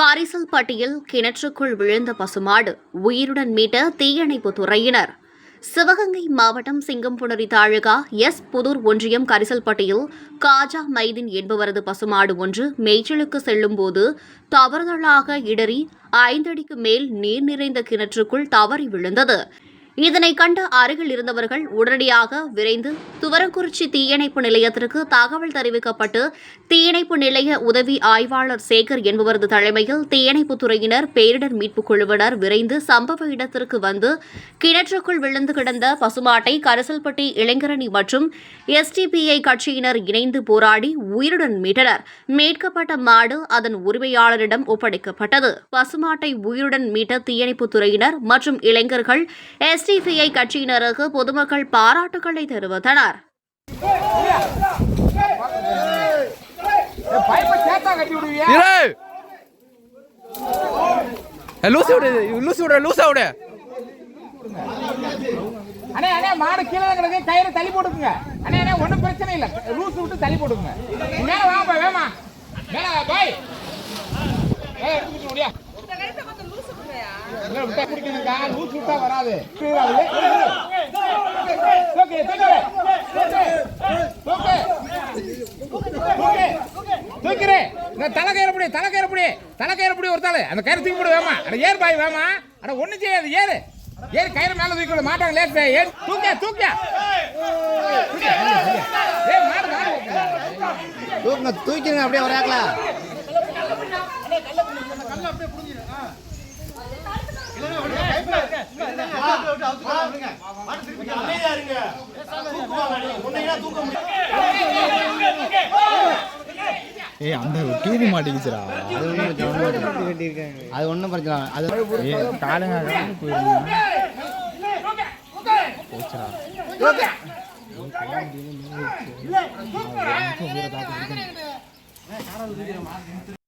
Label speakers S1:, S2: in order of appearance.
S1: காரிசல்பட்டியில் கிணற்றுக்குள் விழுந்த பசுமாடு உயிருடன் மீட்ட தீயணைப்பு துறையினர். சிவகங்கை மாவட்டம் சிங்கம்புணரி தாலுகா எஸ். புதூர் ஒன்றியம் கரிசல்பட்டியில் காஜா மைதீன் என்பவரது பசுமாடு ஒன்று மேய்ச்சலுக்கு செல்லும்போது தவறுதலாக இடறி ஐந்தடிக்கு மேல் நீர் நிறைந்த கிணற்றுக்குள் தவறி விழுந்தது. இதனை கண்ட அருகில் இருந்தவர்கள் உடனடியாக விரைந்து துவரங்குறிச்சி தீயணைப்பு நிலையத்திற்கு தகவல் தெரிவிக்கப்பட்டு தீயணைப்பு நிலைய உதவி ஆய்வாளர் சேகர் என்பவரது தலைமையில் தீயணைப்பு துறையினர் பேரிடர் மீட்புக் குழுவினர் விரைந்து சம்பவ இடத்திற்கு வந்து கிணற்றுக்குள் விழுந்து கிடந்த பசுமாட்டை கரிசல்பட்டி இளைஞரணி மற்றும் எஸ்டிபிஐ கட்சியினர் இணைந்து போராடி உயிருடன் மீட்டனர். மீட்கப்பட்ட மாடு அதன் உரிமையாளரிடம் ஒப்படைக்கப்பட்டது. பசுமாட்டை உயிருடன் மீட்ட தீயணைப்புத் துறையினர் மற்றும் இளைஞர்கள் எஸ்டிபிஐ கட்சியினருக்கு பொதுமக்கள் பாராட்டுகளை தெரிவித்தனர்.
S2: அண்ணே அண்ணே மாடு கீழே தான் கிடக்கு கயிறு தள்ளி போட்டுக்குங்க. அண்ணே அண்ணே ஒன்றும் பிரச்சனை இல்லை. லூஸ் விட்டு தள்ளி போட்டுக்குங்க நீ மேல வாங்க போய் வேமா மேல வா, போய் ஏய் எடுத்துக்கிட்டு முடியா இல்ல, விட்டா குடிக்கணுங்கா லூஸ் விட்டா வராது. தூக்கு, தூக்கு. தூக்கு. தூக்கு. இந்த தலை கயிறு பிடி, தலை கயிறு பிடி, தலை கயிறு பிடி ஒரு தாளு. அந்த கயிறு தூக்கி போடு வேமா அட ஏறு பாய் வேமா அட ஒண்ணும் செய்யாது ஏறு ஏறு கயிறு மேல தூக்கி மாட்டாங்க லேட் ஏறு தூக்கியா தூக்கியா தூக்கியா. ஏய் மாடு மாடு
S3: தூக்குங்க தூக்கிடுங்க அப்படியே வராங்களா
S4: ஏய் அந்த கீறி மாட்டேங்குச்சுடா
S3: அது ஒன்றும் பிரச்சனை அது ஒன்றும் பிரச்சனை இல்லை. அது
S4: ஏய் காலுங்க
S2: தூக்கியா